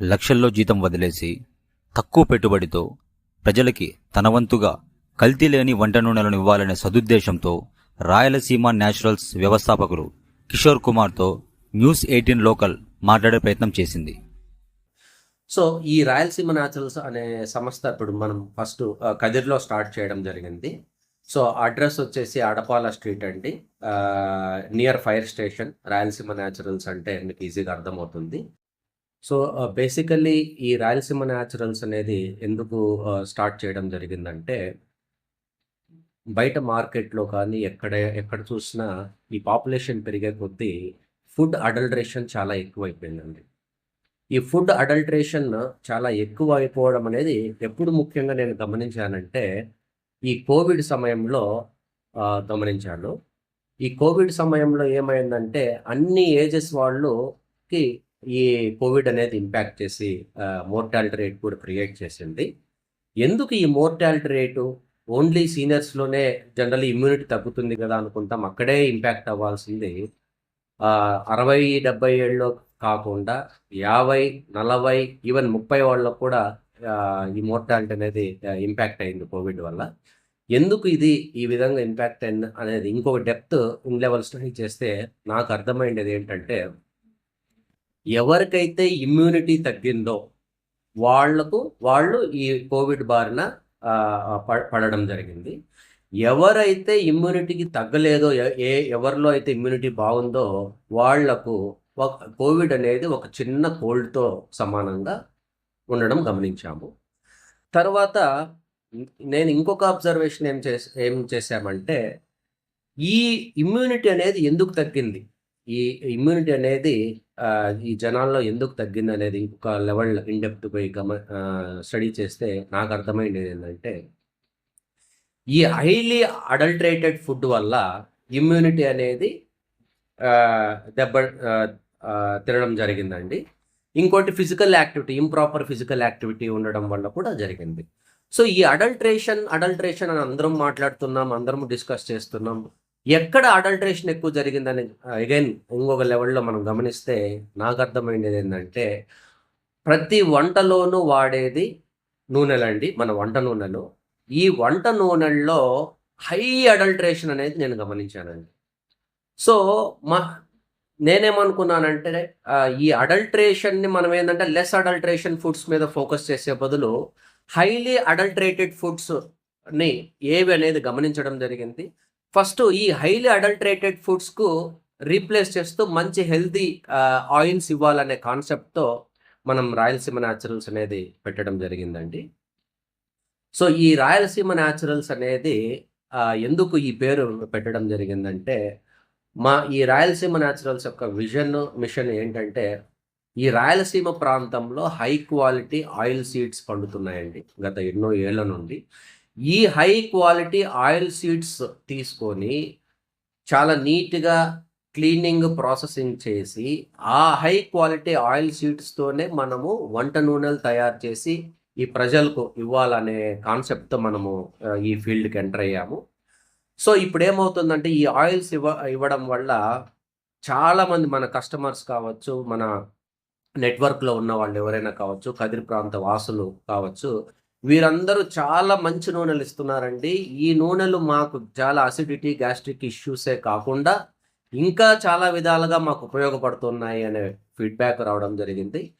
లక్షల్లో జీతం వదిలేసి తక్కువ పెట్టుబడితో ప్రజలకి తన వంతుగా కల్తీ లేని వంట నూనెలను ఇవ్వాలనే సదుద్దేశంతో రాయలసీమ న్యాచురల్స్ వ్యవస్థాపకులు కిషోర్ కుమార్తో న్యూస్ ఎయిటీన్ లోకల్ మాట్లాడే ప్రయత్నం చేసింది. సో ఈ రాయలసీమ న్యాచురల్స్ అనే సంస్థ ఇప్పుడు మనం ఫస్ట్ కదిర్లో స్టార్ట్ చేయడం జరిగింది. సో అడ్రస్ వచ్చేసి అడపాల స్ట్రీట్ అండి. Near fire station Rayalaseema naturals అంటే మీకు ఈజీగా అర్థమవుతుంది. సో బేసికల్లీ ఈ రాయలసీమ న్యాచురల్స్ అనేది ఎందుకు స్టార్ట్ చేయడం జరిగిందంటే బయట మార్కెట్లో కానీ ఎక్కడ ఎక్కడ చూసినా ఈ పాపులేషన్ పెరిగే కొద్దీ ఫుడ్ అడల్ట్రేషన్ చాలా ఎక్కువైపోయిందండి. ఈ ఫుడ్ అడల్ట్రేషన్ చాలా ఎక్కువ అయిపోవడం అనేది ఎప్పుడు ముఖ్యంగా నేను గమనించానంటే ఈ కోవిడ్ సమయంలో గమనించాను. ఈ కోవిడ్ సమయంలో ఏమైందంటే అన్ని ఏజెస్ వాళ్ళకి ఈ కోవిడ్ అనేది ఇంపాక్ట్ చేసి మోర్టాలిటీ రేట్ కూడా క్రియేట్ చేసింది. ఎందుకు ఈ మోర్టాలిటీ రేటు? ఓన్లీ సీనియర్స్లోనే జనరల్ ఇమ్యూనిటీ తగ్గుతుంది కదా అనుకుంటాం. అక్కడే ఇంపాక్ట్ అవ్వాల్సింది అరవై డెబ్బై ఏళ్ళు కాకుండా యాభై నలభై ఈవెన్ ముప్పై వాళ్ళకు కూడా ఈ మోర్టాలిటీ అనేది ఇంపాక్ట్ అయింది కోవిడ్ వల్ల. ఎందుకు ఇది ఈ విధంగా ఇంపాక్ట్ అయింది అనేది ఇంకొక డెప్త్ ఇన్ లెవెల్ స్టడీ చేస్తే నాకు అర్థమైంది ఏంటంటే ఎవరికైతే ఇమ్యూనిటీ తగ్గిందో వాళ్ళకు వాళ్ళు ఈ కోవిడ్ బారిన పడడం జరిగింది. ఎవరైతే ఇమ్యూనిటీకి తగ్గలేదో ఏ ఎవరిలో అయితే ఇమ్యూనిటీ బాగుందో వాళ్ళకు ఒక కోవిడ్ అనేది ఒక చిన్న కోల్డ్తో సమానంగా ఉండడం గమనించాము. తర్వాత నేను ఇంకొక అబ్జర్వేషన్ ఏం చేసి ఏం చేశామంటే ఈ ఇమ్యూనిటీ అనేది ఎందుకు తగ్గింది? ఈ ఇమ్యూనిటీ అనేది ఈ జనాల్లో ఎందుకు తగ్గింది అనేది ఇంకొక లెవెల్ ఇన్డెప్త్ పోయి గమ స్టడీ చేస్తే నాకు అర్థమైంది ఏంటంటే ఈ హైలీ అడల్ట్రేటెడ్ ఫుడ్ వల్ల ఇమ్యూనిటీ అనేది దెబ్బ తినడం జరిగిందండి. ఇంకోటి physical activity improper physical activity ఉండడం వల్ల కూడా జరిగింది. సో ఈ అడల్ట్రేషన్ అడల్ట్రేషన్ అని అందరం మాట్లాడుతున్నాం అందరం డిస్కస్ చేస్తున్నాం. ఎక్కడ అడల్ట్రేషన్ ఎక్కువ జరిగిందని అగైన్ ఇంకొక లెవెల్లో మనం గమనిస్తే నాకు అర్థమైంది ఏంటంటే ప్రతి వంటలోనూ వాడేది నూనెలండి మన వంట నూనెలు. ఈ వంట నూనెల్లో హై అడల్ట్రేషన్ అనేది నేను గమనించానండి. సో మా నేనేమనుకున్నానంటే ఈ అడల్ట్రేషన్ని మనం ఏంటంటే లెస్ అడల్ట్రేషన్ ఫుడ్స్ మీద ఫోకస్ చేసే బదులు హైలీ అడల్ట్రేటెడ్ ఫుడ్స్ని ఏవి అనేది గమనించడం జరిగింది. ఫస్ట్ ఈ హైలీ అడల్టరేటెడ్ ఫుడ్స్కు రీప్లేస్ చేస్తూ మంచి హెల్తీ ఆయిల్స్ ఇవ్వాలనే కాన్సెప్ట్తో మనం రాయలసీమ న్యాచురల్స్ అనేది పెట్టడం జరిగిందండి. సో ఈ రాయలసీమ న్యాచురల్స్ అనేది ఎందుకు ఈ పేరు పెట్టడం జరిగిందంటే మా ఈ రాయలసీమ న్యాచురల్స్ యొక్క విజన్ మిషన్ ఏంటంటే ఈ రాయలసీమ ప్రాంతంలో హై క్వాలిటీ ఆయిల్ సీడ్స్ పండుతున్నాయండి. గత ఎన్నో ఏళ్ళ నుండి. ఈ హై క్వాలిటీ ఆయిల్ సీడ్స్ తీసుకొని చాలా నీట్గా క్లీనింగ్ ప్రాసెసింగ్ చేసి ఆ హై క్వాలిటీ ఆయిల్ సీడ్స్తోనే మనము వంట నూనెలు తయారు చేసి ఈ ప్రజలకు ఇవ్వాలనే కాన్సెప్ట్తో మనము ఈ ఫీల్డ్కి ఎంటర్ అయ్యాము. సో ఇప్పుడు ఏమవుతుందంటే ఈ ఆయిల్స్ ఇవ్వ ఇవ్వడం వల్ల చాలామంది మన కస్టమర్స్ కావచ్చు మన నెట్వర్క్లో ఉన్న వాళ్ళు ఎవరైనా కావచ్చు కదిరి ప్రాంత వాసులు కావచ్చు వీరందరూ చాలా మంచి నూనెలు ఇస్తున్నారండి. ఈ నూనెలు మాకు చాలా అసిడిటీ గ్యాస్ట్రిక్ ఇష్యూసే కాకుండా ఇంకా చాలా విధాలుగా మాకు ఉపయోగపడుతున్నాయి అనే ఫీడ్బ్యాక్ రావడం జరిగింది.